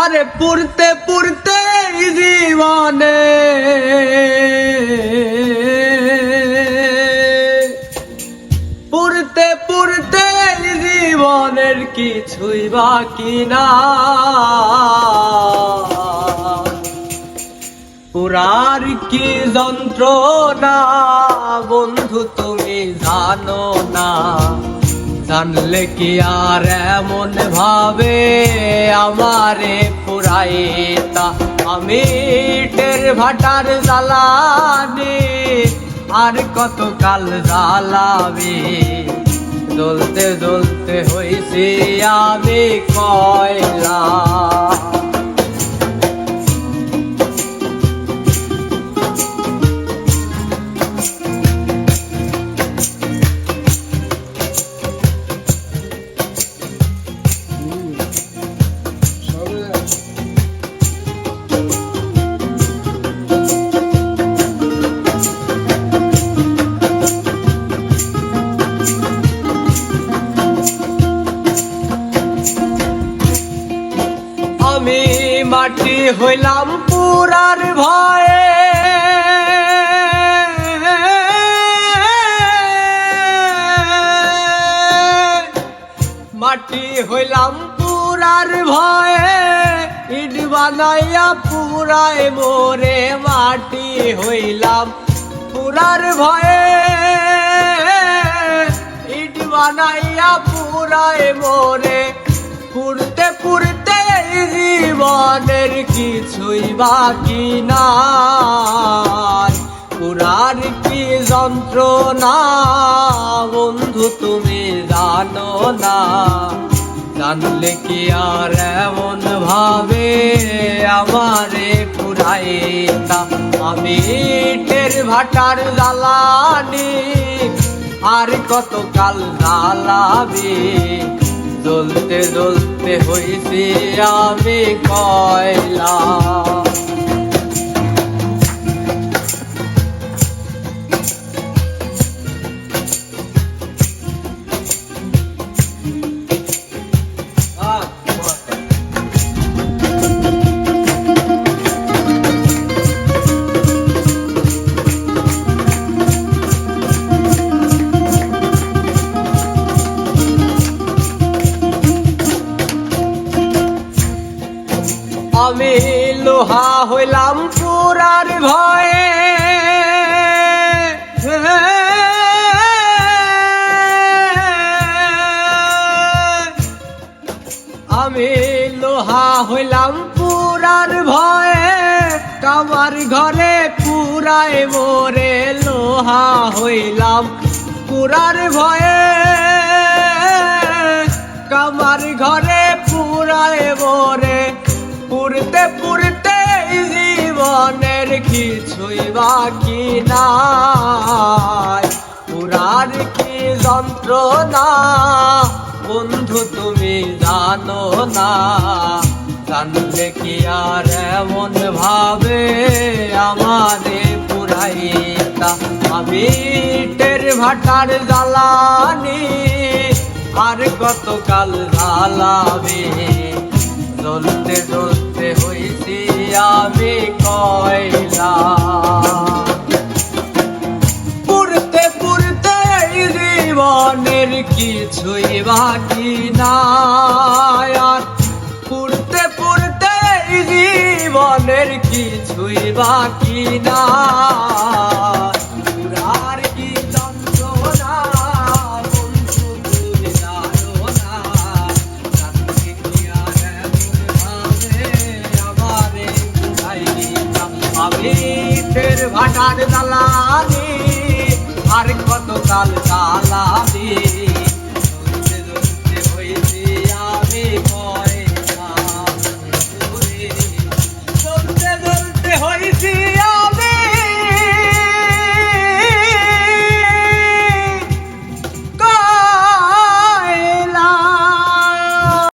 আরে পুরতে পুরতে জীবনে। পুরতে পুরতে জীবনের কিছুই বাকি না। পুরার কি যন্ত্রণা বন্ধু তুমি জানো না। জানলে কি আর এমন ভাবে আমারে পুরাইতা আমি টের ভাটার জ্বালানি, আর কত কাল দলতে দলতে জ্বলতে হইছি আমি কয়লা। মাটি হইলাম পুরার ভয়ে। মাটি হইলাম পুরার ভয়ে, ইট বানাইয়া পুরায় মোরে মাটি হইলাম পুরার ভয়ে। ইট বানাইয়া পুরায় মোরে পুরতে পুরতে জীবনের কিছুই বাকি নাই। পুরার কি যন্ত্রণা বন্ধু তুমি জানো না। জানলে কি আর এমন ভাবে আমারে পুরাইতা? আমি টের ভাটার জ্বালানি, আর কত কাল জ্বালাবে? জ্বলতে দলতে হইছি আমি কয়লা। আমি লোহা হইলাম পুরার ভয়ে। আমি লোহা হইলাম পুরার ভয়ে। কামার ঘরে পুরায় মোরে লোহা হইলাম পুরার ভয়ে। কামার ঘরে পুরতে পুরতে জীবনের কিছুই বাকি নাই। পুরার কি যন্ত্রণা? বন্ধু, তুমি জানো না। জানলে কি আর এমন ভাবে আমারে পুরাইতা? আমি টের ভাটার জ্বালানি, আর কত কাল জ্বালাবে? জ্বলতে জ্বলতে হইছি, আমি কয়লা। পুরতে পুরতে জীবনের কিছুই বাকি নাই। পুরতে পুরতে জীবনের কিছুই বাকি নাই। আমি ফের ভাটার দালানি আর কত কাল চালাবি